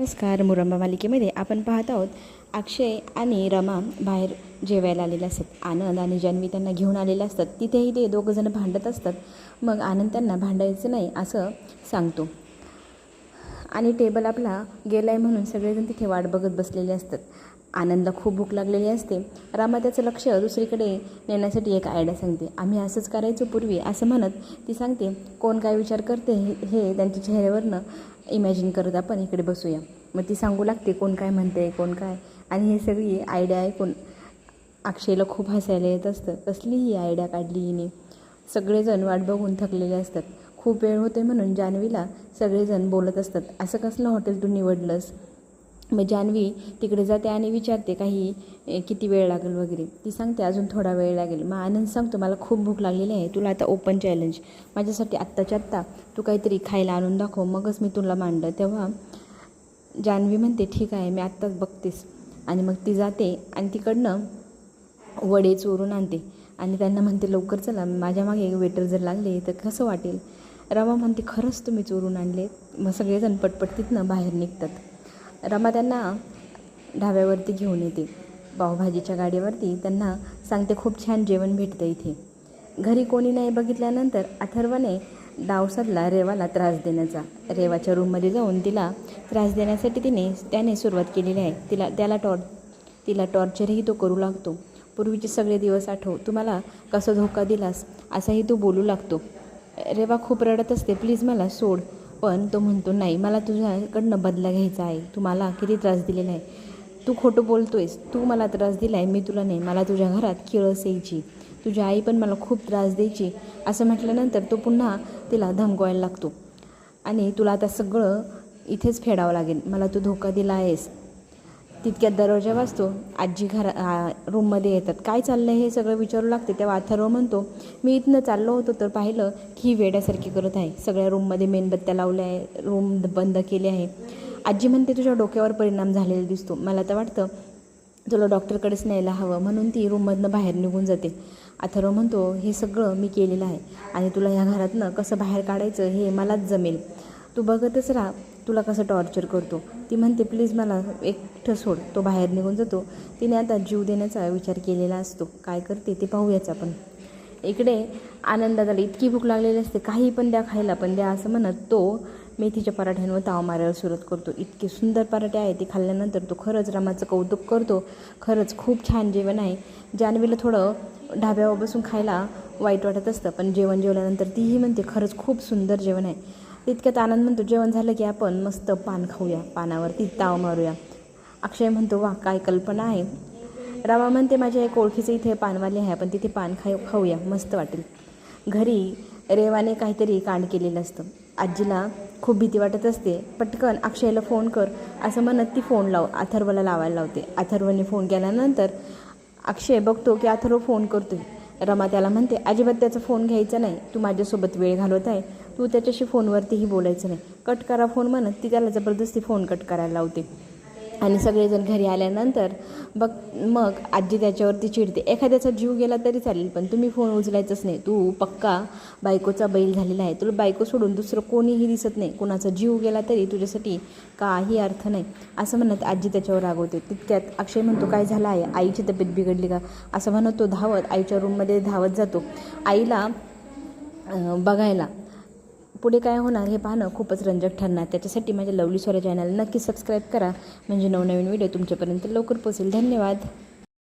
नमस्कार मुरंबा मालिकेमध्ये आपण पाहत आहोत अक्षय आणि रमा बाहेर जेवायला आलेले असतात. आनंद आणि जन्मी त्यांना घेऊन आलेले असतात. तिथेही ते दोघंजण भांडत असतात. मग आनंद त्यांना भांडायचं नाही असं सांगतो. आणि टेबल आपला गेला आहे म्हणून सगळेजण तिथे वाट बघत बसलेले असतात. आनंदला खूप भूक लागलेली असते. रामा त्याचं लक्ष दुसरीकडे नेण्यासाठी एक आयडिया सांगते. आम्ही असंच करायचो पूर्वी असं म्हणत ती सांगते. कोण काय विचार करते हे- हे त्यांच्या चेहऱ्यावरनं इमॅजिन करत आपण इकडे बसूया. मग ती सांगू लागते कोण काय म्हणते कोण काय. आणि हे सगळी आयडिया ऐकून अक्षयला खूप हसायला येत असतं. कसली ही आयडिया काढली हिने? सगळेजण वाट बघून थकलेले असतात. खूप वेळ होते म्हणून जान्हवीला सगळेजण बोलत असतात. असं कसलं हॉटेल तू निवडलंस? मग जान्हवी तिकडे जाते आणि विचारते काही किती वेळ लागेल वगैरे? ती सांगते अजून थोडा वेळ लागेल. मग आनंद सांगतो मला खूप भूक लागलेली आहे तुला आता ओपन चॅलेंज माझ्यासाठी आत्ताच्या आत्ता तू काहीतरी खायला आणून दाखव मगच मी तुला मांडलं. तेव्हा जान्हवी म्हणते ठीक आहे मी आत्ताच बघतेस. आणि मग ती जाते आणि तिकडनं वडे चोरून आणते. आणि त्यांना म्हणते लवकर चला माझ्या मागे वेटर जर लागले तर कसं वाटेल? रमा म्हणते खरंच तुम्ही चोरून आणले मग सगळेजण पटपट तिथनं बाहेर निघतात. रमा त्यांना ढाब्यावरती घेऊन येते. पावभाजीच्या गाडीवरती त्यांना सांगते खूप छान जेवण भेटतं इथे. घरी कोणी नाही बघितल्यानंतर अथर्वने डाव रेवाला त्रास देण्याचा. रेवाच्या रूममध्ये जाऊन तिला त्रास देण्यासाठी तिने त्याने सुरुवात केलेली आहे. तिला त्याला टॉर तिला टॉर्चरही तो करू लागतो. पूर्वीचे सगळे दिवस आठव तुम्हाला कसं धोका दिलास? असाही तो बोलू लागतो. रेवा खूप रडत असते प्लीज मला सोड. पण तो म्हणतो नाही मला तुझ्याकडनं बदला घ्यायचा आहे. तू मला किती त्रास दिलेला आहे. तू खोटं बोलतो आहेस तू मला त्रास दिला आहे मी तुला नाही. मला तुझ्या घरात किळस यायची. तुझी आई पण मला खूप त्रास द्यायची. असं म्हटल्यानंतर तो पुन्हा तिला धमकवायला लागतो. आणि तुला आता सगळं इथेच फेडावं लागेल. मला तू धोका दिला आहेस. तितक्यात दरवाजा वाजतो. आजी घरा रूममध्ये येतात. काय चाललं आहे हे सगळं विचारू लागते. तेव्हा अथर्व म्हणतो मी इथनं चाललो होतो तर पाहिलं की ही वेड्यासारखी करत आहे. सगळ्या रूममध्ये मेणबत्त्या लावल्या आहे. रूम बंद केले आहे. आजी म्हणते तुझ्या डोक्यावर परिणाम झालेला दिसतो. मला तर वाटतं तुला डॉक्टरकडेच न्यायला हवं. म्हणून ती रूममधनं बाहेर निघून जाते. अथर्व म्हणतो हे सगळं मी केलेलं आहे. आणि तुला ह्या घरातनं कसं बाहेर काढायचं हे मलाच जमेल. तू बघतच राहा. तुला कसं टॉर्चर करतो? ती म्हणते प्लीज मला एकटं सोड तो बाहेर निघून जातो. तिने आता जीव देण्याचा विचार केलेला असतो. काय करते ते पाहूयाच आपण. इकडे आनंदाला इतकी भूक लागलेली असते काही पण द्या खायला पण द्या असं म्हणत तो मेथीच्या पराठ्यांवर ताव मारायला सुरुवात करतो. इतके सुंदर पराठे आहे ते खाल्ल्यानंतर तो खरंच रामाचं कौतुक करतो. खरंच खूप छान जेवण आहे. जान्हवीला थोडं ढाब्यावर बसून खायला वाईट वाटत असतं पण जेवण जेवल्यानंतर तीही म्हणते खरंच खूप सुंदर जेवण आहे. तितक्यात आनंद म्हणतो जेवण झालं की आपण मस्त पान खाऊया पानावरती ताव मारूया. अक्षय म्हणतो वा काय कल्पना आहे. रामा म्हणते माझ्या एक ओळखीचे इथे पानवाले आहे आपण तिथे पान खाऊ खाऊया मस्त वाटेल. घरी रेवाने काहीतरी कांड केलेलं असतं. आजीला खूप भीती वाटत असते. पटकन अक्षयला फोन कर. असं म्हणत ती फोन लाव अथर्वला लावायला लावते. अथर्वने फोन केल्यानंतर अक्षय बघतो की अथर्व फोन करतोय. रमा त्याला म्हणते अजिबात त्याचा फोन घ्यायचा नाही. तू माझ्यासोबत वेळ घालवत आहे. तू त्याच्याशी फोनवरतीही बोलायचं नाही. कट करा फोन म्हणत ती त्याला जबरदस्ती फोन कट करायला लावते. आणि सगळेजण घरी आल्यानंतर बघ मग आजी त्याच्यावरती चिडते. एखाद्याचा जीव गेला तरी चालेल पण तुम्ही फोन उचलायचंच नाही. तू पक्का बायकोचा बैल झालेला आहे. तुला बायको सोडून दुसरं कोणीही दिसत नाही. कोणाचा जीव गेला तरी तुझ्यासाठी काही अर्थ नाही. असं म्हणत आजी त्याच्यावर रागवते. तितक्यात अक्षय म्हणतो काय झालं आहे? आईची तब्येत बिघडली का? असं म्हणत तो धावत आईच्या रूममध्ये धावत जातो. आईला बघायला. पुढे काय होणार हे पाहणं खूपच रंजक ठरणार. त्याच्यासाठी माझ्या लवली स्वरा चॅनल नक्की सबस्क्राईब करा. म्हणजे नवनवीन व्हिडिओ तुमच्यापर्यंत लवकर पोचेल धन्यवाद.